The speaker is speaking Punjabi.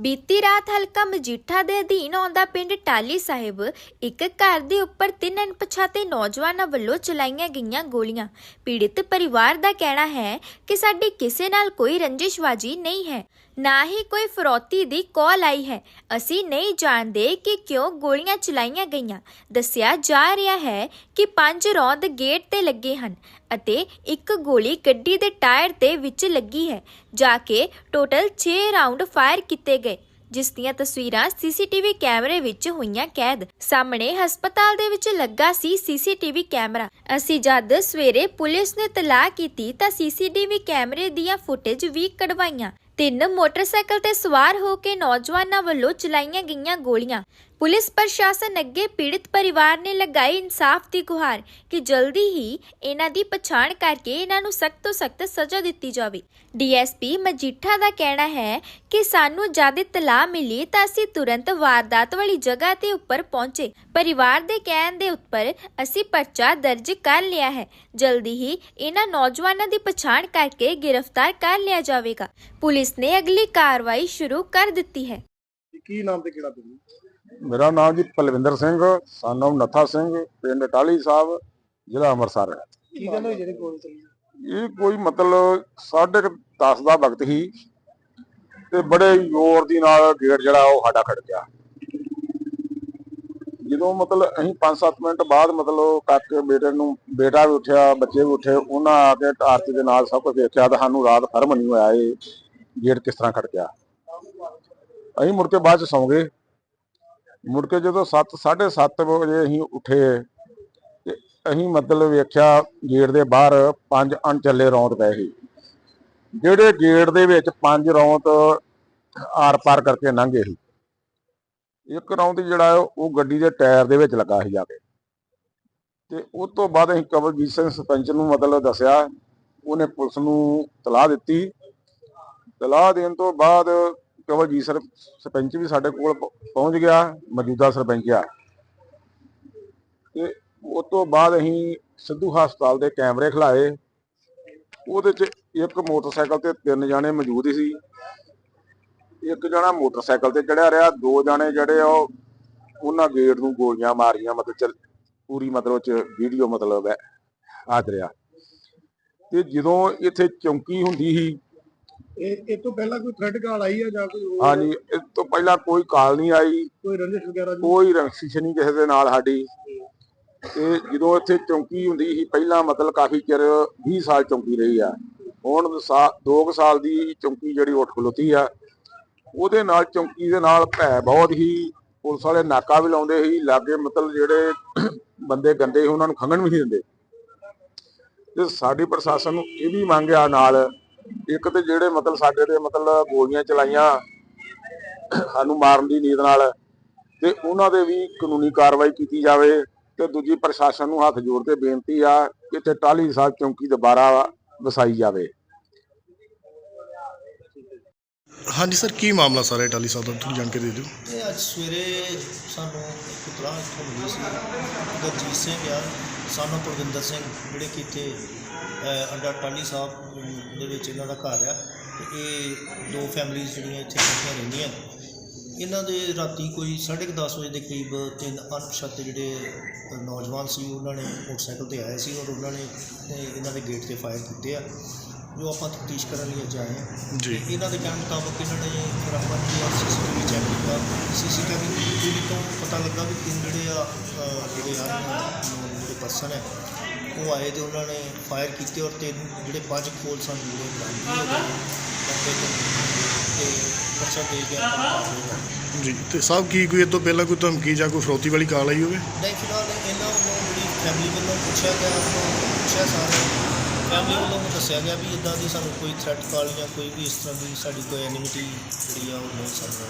ਬੀਤੀ ਰਾਤ ਹਲਕਾ ਮਜੀਠਾ ਦੇ ਅਧੀਨ ਆਉਂਦਾ ਪਿੰਡ ਟਾਲੀ ਸਾਹਿਬ, ਇੱਕ ਘਰ ਦੇ ਉੱਪਰ ਤਿੰਨ ਅਣਪਛਾਤੇ ਨੌਜਵਾਨਾਂ ਵੱਲੋਂ ਚਲਾਈਆਂ ਗਈਆਂ ਗੋਲੀਆਂ। ਪੀੜਿਤ ਪਰਿਵਾਰ ਦਾ ਕਹਿਣਾ ਹੈ ਕਿ ਸਾਡੀ ਕਿਸੇ ਨਾਲ ਕੋਈ ਰੰਜਿਸ਼ਬਾਜੀ ਨਹੀਂ ਹੈ। ਨਾ ਹੀ ਕੋਈ ਫਰੌਤੀ ਦੀ ਕਾਲ ਆਈ ਹੈ। ਅਸੀਂ ਨਹੀਂ ਜਾਣਦੇ ਕਿ ਕਿਉਂ ਗੋਲੀਆਂ ਚਲਾਈਆਂ ਗਈਆਂ। ਦੱਸਿਆ ਜਾ ਰਿਹਾ ਹੈ ਕਿ ਪੰਜ ਰੌਂਦ ਗੇਟ ਤੇ ਲੱਗੇ ਹਨ ਅਤੇ ਇੱਕ ਗੋਲੀ ਗੱਡੀ ਦੇ ਟਾਇਰ ਤੇ ਵਿੱਚ ਲੱਗੀ ਹੈ, ਜਾ ਕੇ ਟੋਟਲ 6 ਰਾਉਂਡ ਫਾਇਰ ਕੀਤੇ ਗਏ। ਜਿਸ ਦੀਆਂ ਤਸਵੀਰਾਂ ਸੀਸੀਟੀਵੀ ਕੈਮਰੇ ਵਿੱਚ ਹੋਈਆਂ ਕੈਦ। ਸਾਹਮਣੇ ਹਸਪਤਾਲ ਦੇ ਵਿੱਚ ਲੱਗਾ ਸੀ ਸੀਸੀਟੀਵੀ ਕੈਮਰਾ। ਅਸੀਂ ਜਦ ਸਵੇਰੇ ਪੁਲਿਸ ਨੇ ਤਲਾਹ ਕੀਤੀ ਤਾਂ ਸੀਸੀਟੀਵੀ ਕੈਮਰੇ ਦੀਆਂ ਫੁਟੇਜ ਵੀ ਕਢਵਾਈਆਂ। ਤਿੰਨ ਮੋਟਰਸਾਈਕਲ ਤੇ ਸਵਾਰ ਹੋ ਕੇ ਨੌਜਵਾਨਾਂ ਵੱਲੋਂ ਚਲਾਈਆਂ ਗਈਆਂ ਗੋਲੀਆਂ। ਪੁਲਿਸ ਪ੍ਰਸ਼ਾਸਨ ਅੱਗੇ ਪੀੜਿਤ ਪਰਿਵਾਰ ਨੇ ਲਗਾਈ ਇਨਸਾਫ ਦੀ ਗੁਹਾਰ ਕਿ ਜਲਦੀ ਹੀ ਇਹਨਾਂ ਦੀ ਪਛਾਣ ਕਰਕੇ ਇਹਨਾਂ ਨੂੰ ਸਖਤ ਤੋਂ ਸਖਤ ਸਜ਼ਾ ਦਿੱਤੀ ਜਾਵੇ। ਡੀਐਸਪੀ ਮਜੀਠਾ ਦਾ ਕਹਿਣਾ ਹੈ ਕਿ ਸਾਨੂੰ ਜਦ ਇਤਲਾਹ ਮਿਲੀ ਤਾਂ ਅਸੀਂ ਤੁਰੰਤ ਵਾਰਦਾਤ ਵਾਲੀ ਜਗ੍ਹਾ ਤੇ ਉੱਪਰ ਪਹੁੰਚੇ। ਪਰਿਵਾਰ ਦੇ ਕਹਿਣ ਦੇ ਉੱਪਰ ਅਸੀਂ ਪਰਚਾ ਦਰਜ ਕਰ ਲਿਆ ਹੈ। ਜਲਦੀ ਹੀ ਇਹਨਾਂ ਨੌਜਵਾਨਾਂ ਦੀ ਪਛਾਣ ਕਰਕੇ ਗ੍ਰਿਫਤਾਰ ਕਰ ਲਿਆ ਜਾਵੇਗਾ। ਪੁਲਿਸ ਨੇ ਅਗਲੀ ਕਾਰਵਾਈ ਸ਼ੁਰੂ ਕਰ ਦਿੱਤੀ ਹੈ। ਕੀ ਨਾਮ ਤੇ ਕਿਹੜਾ ਪਿੰਡ? ਮੇਰਾ ਨਾਮ ਜੀ ਪਲਵਿੰਦਰ ਸਿੰਘ ਸਾਨਮ ਨਥਾ ਸਿੰਘ ਪਿੰਡ ਟਾਲੀ ਸਾਹਿਬ ਜ਼ਿਲ੍ਹਾ ਅੰਮ੍ਰਿਤਸਰ ਹੈ। ਕੀ ਗੱਲ ਹੋਈ ਜਿਹੜੀ ਗੋਲੀ ਚੱਲੀ? ਇਹ ਕੋਈ ਮਤਲਬ 10:30 ਦਾ ਵਕਤ ਸੀ ਤੇ ਬੜੇ ਜ਼ੋਰ ਦੀ ਨਾਲ ਗੇਟ ਜਿਹੜਾ ਉਹ ਸਾਡਾ ਖੜ ਗਿਆ। ਜਦੋਂ ਮਤਲਬ ਅਸੀਂ 5-7 ਮਿੰਟ ਬਾਅਦ ਮਤਲਬ ਕਾਕੇ ਬੇਟੇ ਨੂੰ ਬੇਟਾ ਵੀ ਉੱਠਿਆ ਬੱਚੇ ਵੀ ਉੱਠੇ ਉਹਨਾਂ ਆ ਕੇ ਆਰਤੀ ਦੇ ਨਾਲ ਸਭ ਕੁਝ ਦੇਖਿਆ ਤਾਂ ਸਾਨੂੰ ਰਾਤ ਫਰਮ ਨਹੀਂ ਹੋਇਆ ਇਹ ਗੇਟ ਕਿਸ ਤਰ੍ਹਾਂ ਖੜ ਗਿਆ। ਅਸੀਂ ਮੁੜ ਕੇ ਬਾਅਦ ਚ ਸੌਂ ਗਏ। ਮੁੜ ਕੇ ਜਦੋਂ 7 7:30 ਵਜੇ ਅਸੀਂ ਉੱਠੇ, ਤੇ ਅਸੀਂ ਮਤਲਬ ਵੇਖਿਆ ਗੇਟ ਦੇ ਬਾਹਰ ਪੰਜ ਅਣਚੱਲੇ ਰੌਂਦ ਪਏ ਸੀ। ਜਿਹੜੇ ਗੇਟ ਦੇ ਵਿੱਚ ਪੰਜ ਰੌਂਦ ਆਰ ਪਾਰ ਕਰਕੇ ਲੰਘੇ ਸੀ। ਇੱਕ ਰੌਂਦ ਜਿਹੜਾ ਉਹ ਗੱਡੀ ਦੇ ਟਾਇਰ ਦੇ ਵਿੱਚ ਲੱਗਾ ਸੀ ਜਾ ਕੇ। ਤੇ ਉਸ ਤੋਂ ਬਾਅਦ ਅਸੀਂ ਕਵਲਜੀਤ ਸਿੰਘ ਸਰਪੰਚ ਨੂੰ ਮਤਲਬ ਦੱਸਿਆ, ਉਹਨੇ ਪੁਲਿਸ ਨੂੰ ਤਲਾਹ ਦਿੱਤੀ। ਤਲਾਹ ਦੇਣ ਤੋਂ ਬਾਅਦ ਕਵਲਜੀਤ ਸਰ, ਸਰਪੰਚ ਵੀ ਸਾਡੇ ਕੋਲ ਪਹੁੰਚ ਗਿਆ, ਮੌਜੂਦਾ ਸਰਪੰਚ ਆ। ਤੇ ਉਸ ਤੋਂ ਬਾਅਦ ਅਸੀਂ ਸਿੱਧੂ ਹਸਪਤਾਲ ਦੇ ਕੈਮਰੇ ਖਿਲਾਏ। ਉਹਦੇ 'ਚ ਇੱਕ ਮੋਟਰਸਾਈਕਲ ਤੇ ਤਿੰਨ ਜਾਣੇ ਮੌਜੂਦ ਹੀ ਸੀ। ਇੱਕ ਜਣਾ ਮੋਟਰਸਾਈਕਲ ਤੇ ਚੜਿਆ ਰਿਹਾ, ਦੋ ਜਾਣੇ ਜਿਹੜੇ ਆ ਉਹ ਉਹਨਾਂ ਗੇਟ ਨੂੰ ਗੋਲੀਆਂ ਮਾਰੀਆਂ, ਮਤਲਬ ਚਲ, ਪੂਰੀ ਮਤਲਬ ਚ ਵੀਡੀਓ ਮਤਲਬ ਹੈ ਆਦ ਰਿਹਾ ਤੇ ਜਦੋਂ ਇੱਥੇ ਚੌਂਕੀ ਹੁੰਦੀ ਸੀ ਇਹ ਇਹ ਤੋਂ ਪਹਿਲਾਂ ਕੋਈ ਥ੍ਰੈਡ ਕਾਲ ਆਈ ਹੈ ਜਾਂ ਕੋਈ ਹੋਰ? ਹਾਂਜੀ ਇਸ ਤੋਂ ਪਹਿਲਾਂ ਕੋਈ ਕਾਲ ਨਹੀਂ ਆਈ। ਕੋਈ ਰੰਜਿਸ਼ ਵਗੈਰਾ ਦੀ ਕੋਈ ਰੰਸਿਸ਼ ਨਹੀਂ ਕਿਸੇ ਦੇ ਨਾਲ ਸਾਡੀ। ਤੇ ਜਦੋਂ ਇੱਥੇ ਚੌਂਕੀ ਹੁੰਦੀ ਸੀ ਪਹਿਲਾਂ ਮਤਲਬ ਕਾਫੀ ਚਿਰ 20 ਸਾਲ ਚੌਂਕੀ ਰਹੀ ਆ। ਹੁਣ 2 ਸਾਲ ਦੀ ਚੌਂਕੀ ਜਿਹੜੀ ਉੱਠ ਖਲੋਤੀ ਆ। ਉਹਦੇ ਨਾਲ ਚੌਂਕੀ ਦੇ ਨਾਲ ਭੈ ਬਹੁਤ ਹੀ ਪੁਲਿਸ ਵਾਲੇ ਨਾਕਾ ਵੀ ਲਾਉਂਦੇ ਸੀ। ਲਾਗੇ ਮਤਲਬ ਜਿਹੜੇ ਬੰਦੇ ਗੰਦੇ ਸੀ ਉਹਨਾਂ ਨੂੰ ਖੰਗਣ ਵੀ ਨਹੀਂ ਦਿੰਦੇ। ਤੇ ਸਾਡੀ ਪ੍ਰਸ਼ਾਸਨ ਨੂੰ ਇਹ ਵੀ ਮੰਗਿਆ ਨਾਲ ਇੱਕ ਤੇ ਜਿਹੜੇ ਮਤਲਬ ਸਾਡੇ ਤੇ ਮਤਲਬ ਗੋਲੀਆਂ ਚਲਾਈਆਂ ਸਾਨੂੰ ਮਾਰਨ ਦੀ ਨੀਤ ਨਾਲ ਤੇ ਉਹਨਾਂ ਦੇ ਵੀ ਕਾਨੂੰਨੀ ਕਾਰਵਾਈ ਕੀਤੀ ਜਾਵੇ ਤੇ ਦੂਜੀ ਪ੍ਰਸ਼ਾਸਨ ਨੂੰ ਹੱਥ ਜੋੜ ਕੇ ਬੇਨਤੀ ਆ ਕਿ ਇੱਥੇ ਟਾਲੀ ਸਾਹਿਬ ਚੌਂਕੀ ਦੁਬਾਰਾ ਵਸਾਈ ਜਾਵੇ। ਹਾਂਜੀ ਸਰ ਕੀ ਮਾਮਲਾ ਸਾਰਾ ਟਾਲੀ ਸਾਹਿਬ ਦਾ? ਤੁਸੀਂ ਜਾਣਕਾਰੀ ਦੇ ਦਿਓ। ਇਹ ਅੱਜ ਸਵੇਰੇ ਸਾਨੂੰ ਇੱਕ ਇਤਲਾਹ ਮਿਲੀ ਸੀ। ਦਰਜੀਤ ਸਿੰਘ ਆ ਸਾਨੂੰ ਪ੍ਰਵਿੰਦਰ ਸਿੰਘ ਜਿਹੜੇ ਕਿ ਇੱਥੇ ਅ, ਅੰਡਾ ਟਾਲੀ ਸਾਹਿਬ ਦੇ ਵਿੱਚ ਇਹਨਾਂ ਦਾ ਘਰ ਆ। ਤੇ ਇਹ ਦੋ ਫੈਮਿਲੀਜ਼ ਜਿਹੜੀਆਂ ਇੱਥੇ ਇਕੱਠੀਆਂ ਰਹਿੰਦੀਆਂ। ਇਹਨਾਂ ਦੇ ਰਾਤੀ ਕੋਈ 10:30 ਵਜੇ ਦੇ ਕਰੀਬ ਤਿੰਨ ਅਣਪਛਾਤੇ ਜਿਹੜੇ ਨੌਜਵਾਨ ਸੀ ਉਹਨਾਂ ਨੇ ਮੋਟਰਸਾਈਕਲ ਤੇ ਆਏ ਸੀ ਔਰ ਉਹਨਾਂ ਨੇ ਇਹ- ਇਹਨਾਂ ਦੇ ਗੇਟ ਤੇ ਫਾਇਰ ਕੀਤੇ ਆ। ਜੋ ਆਪਾਂ ਤਫਤੀਸ਼ ਕਰਨ ਲਈ ਅੱਜ ਆਏ ਹਾਂ। ਜੀ। ਇਹਨਾਂ ਦੇ ਕਹਿਣ ਮੁਤਾਬਕ ਇਹਨਾਂ ਨੇ ਆਪਾਂ ਕੀ ਸੀਸੀਟੀਵੀ ਚੈੱਕ ਕੀਤਾ। ਸੀਸੀਟੀਵੀ ਤੋਂ ਪਤਾ ਲੱਗਾ ਵੀ ਤਿੰਨ ਜਿਹੜੇ ਆ ਜਿਹੜੇ ਆ ਜਿਹੜੇ ਪਰਸਨ ਹੈ ਉਹ ਆਏ ਤੇ ਉਹਨਾਂ ਨੇ ਫਾਇਰ ਕੀਤੇ ਔਰ ਤਿੰਨ ਜਿਹੜੇ ਪੰਜ ਖੋਲ ਸਨ ਜਿਹੜੇ ਬਰਾਮਦ ਹੋ ਗਏ ਮੌਕੇ ਤੋਂ ਤੇ ਪਰਚਾ ਦੇ ਕੇ ਆਪਾਂ ਕਾਰਵਾਈ ਕਰ ਜੀ ਤੇ ਸਾਹਿਬ ਕੀ ਕੋਈ ਇਹ ਤੋਂ ਪਹਿਲਾਂ ਕੋਈ ਧਮਕੀ ਜਾਂ ਕੋਈ ਫਰੋਤੀ ਵਾਲੀ ਕਾਲ ਆਈ ਹੋਵੇ? ਨਹੀਂ ਫਿਲਹਾਲ ਇਹਨਾਂ ਵੱਲੋਂ ਜਿਹੜੀ ਫੈਮਿਲੀ ਵੱਲੋਂ ਪੁੱਛਿਆ ਗਿਆ ਉਹਨਾਂ ਨੂੰ ਪੁੱਛਿਆ ਸਾਰੇ ਫੈਮਿਲੀ ਵੱਲੋਂ ਮੈਨੂੰ ਦੱਸਿਆ ਗਿਆ ਵੀ ਇਦਾਂ ਦੀ ਸਾਨੂੰ ਕੋਈ ਥ੍ਰੈਟ ਕਾਲ ਜਾਂ ਕੋਈ ਵੀ ਇਸ ਤਰ੍ਹਾਂ ਦੀ ਸਾਡੀ ਕੋਈ ਐਨਿਮਿਟੀ ਜਿਹੜੀ ਆ ਉਹ ਨਹੀਂ ਸਾਨੂੰ